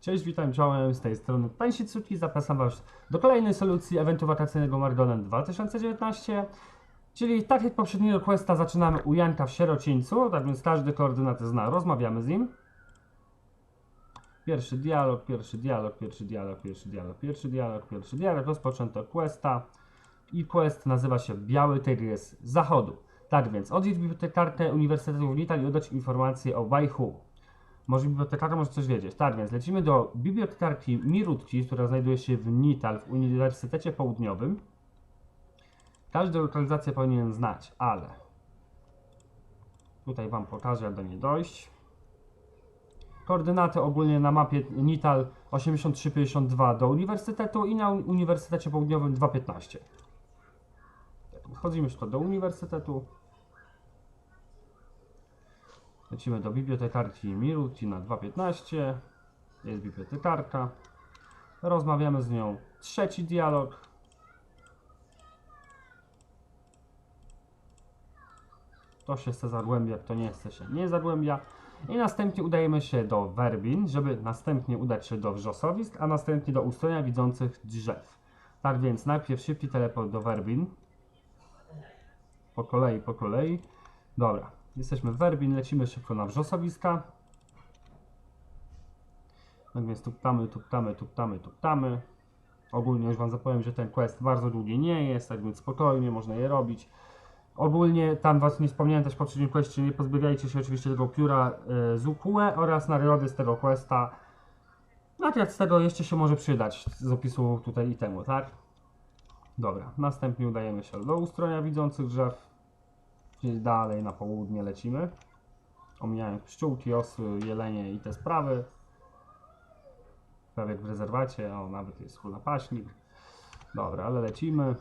Cześć, witam, czołem z tej strony Pańsitsuki. Zapraszam Was do kolejnej solucji eventu wakacyjnego Margonem 2019. Czyli tak jak poprzedniego questa zaczynamy u Janka w Sierocińcu, tak więc każdy koordynaty zna, rozmawiamy z nim. Pierwszy dialog, pierwszy dialog, pierwszy dialog, pierwszy dialog, pierwszy dialog, pierwszy dialog, rozpoczęto questa i quest nazywa się Biały Tygrys Zachodu. Tak więc odwiedź bibliotekarkę Uniwersytetu w Nital i oddać informacje o Waihu. Może bibliotekarka może coś wiedzieć. Tak więc lecimy do bibliotekarki Mirutki, która znajduje się w Nital w Uniwersytecie Południowym. Każdą lokalizację powinien znać, ale tutaj Wam pokażę jak do niej dojść. Koordynaty ogólnie na mapie Nital 8352 do Uniwersytetu i na Uniwersytecie Południowym 215. Wchodzimy szybko do Uniwersytetu. Lecimy do bibliotekarki Miruti na 2.15. Jest bibliotekarka. Rozmawiamy z nią. Trzeci dialog. To się chce zagłębia, kto nie chce się nie zagłębia. I następnie udajemy się do Werbin, żeby następnie udać się do wrzosowisk, a następnie do ustronia widzących drzew. Tak więc najpierw szybki teleport do Werbin. Po kolei, po kolei. Dobra, jesteśmy w Werbin, lecimy szybko na wrzosowiska. Tak więc tuptamy, tuptamy, tuptamy, tuptamy. Ogólnie już Wam zapowiem, że ten quest bardzo długi nie jest, tak więc spokojnie można je robić. Ogólnie tam Was nie wspomniałem też w poprzednim questie, nie pozbawiajcie się oczywiście tego pióra y, z Ukue oraz nagrody z tego questa. Natomiast z tego jeszcze się może przydać z opisu tutaj itemu, tak? Dobra, następnie udajemy się do ustronia widzących drzew. Czyli dalej na południe lecimy. Omijając pszczółki, osy, jelenie i te sprawy. Prawie jak w rezerwacie, o nawet jest hulapaśnik. Dobra, ale lecimy.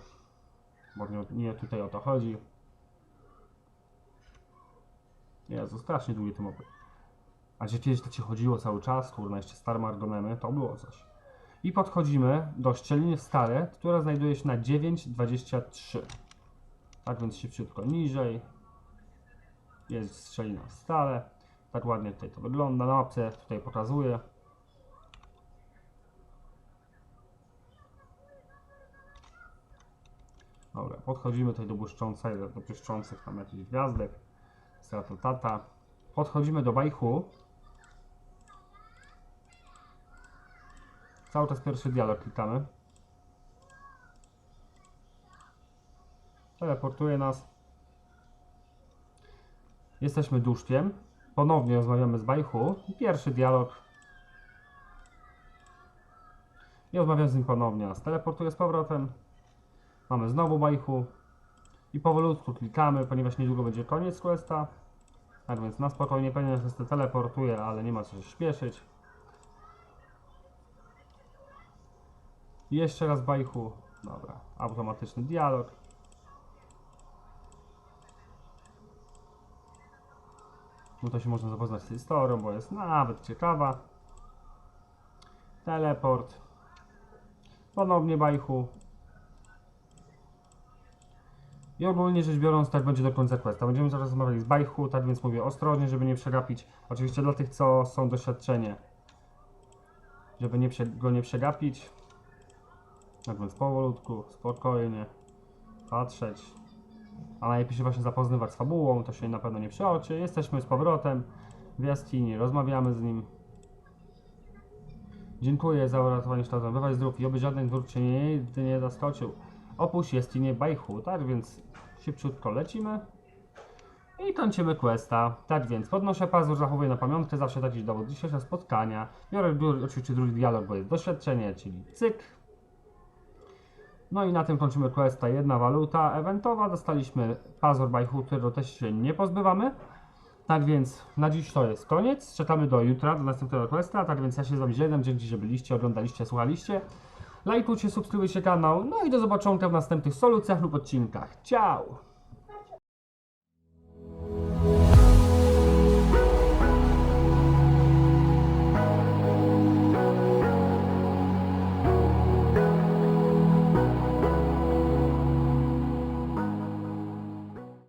Bo nie, nie tutaj o to chodzi. Jezu, strasznie długie te mopy. A gdzie kiedyś to ci chodziło cały czas, kurna, jeszcze stare margonemy, to było coś. I podchodzimy do szczeliny stare, która znajduje się na 9,23. Tak więc szybciutko niżej. Jest szczelina stale. Tak ładnie tutaj to wygląda. Na mapce tutaj pokazuję. Dobra, podchodzimy tutaj do błyszczącej, do błyszczących tam jakichś gwiazdek. Stratotata. Podchodzimy do Bajchu. Cały czas pierwszy dialog klikamy. Teleportuje nas. Jesteśmy duszkiem. Ponownie rozmawiamy z Bajchu. Pierwszy dialog. I rozmawiam z nim ponownie. Teleportuje z powrotem. Mamy znowu Bajchu. I powolutku klikamy, ponieważ niedługo będzie koniec questa. Tak więc na spokojnie pewnie to teleportuje, ale nie ma co się śpieszyć. Jeszcze raz Bajchu. Dobra, automatyczny dialog. No to się można zapoznać z historią, bo jest nawet ciekawa. Teleport. Ponownie Bajchu. I ogólnie rzecz biorąc, tak będzie do końca questa. Będziemy zaraz rozmawiali z Bajchu, tak więc mówię ostrożnie, żeby nie przegapić. Oczywiście dla tych, co są doświadczenie, żeby nie go nie przegapić. Tak więc powolutku, spokojnie, patrzeć. A najlepiej się właśnie zapoznawać z fabułą, to się na pewno nie przeoczy. Jesteśmy z powrotem w jaskini, rozmawiamy z nim. Dziękuję za uratowanie kształtem. Bywaj zdrów i oby żaden dwór cię nigdy nie zaskoczył. Opuść jaskinię Bajchu, tak więc szybciutko lecimy. I kończymy questa. Tak więc podnoszę pazur, zachowuję na pamiątkę zawsze taki dowód dzisiejszego spotkania. Biorę oczywiście drugi dialog, bo jest doświadczenie, czyli cyk. No i na tym kończymy questa. Jedna waluta eventowa. Dostaliśmy pazur Bajchu, którego też się nie pozbywamy. Tak więc na dziś to jest koniec. Czekamy do jutra, do następnego questa. Tak więc ja się z wami żegnam. Dzięki, że byliście, oglądaliście, słuchaliście. Lajkujcie, subskrybujcie kanał. No i do zobaczenia w następnych solucjach lub odcinkach. Ciao!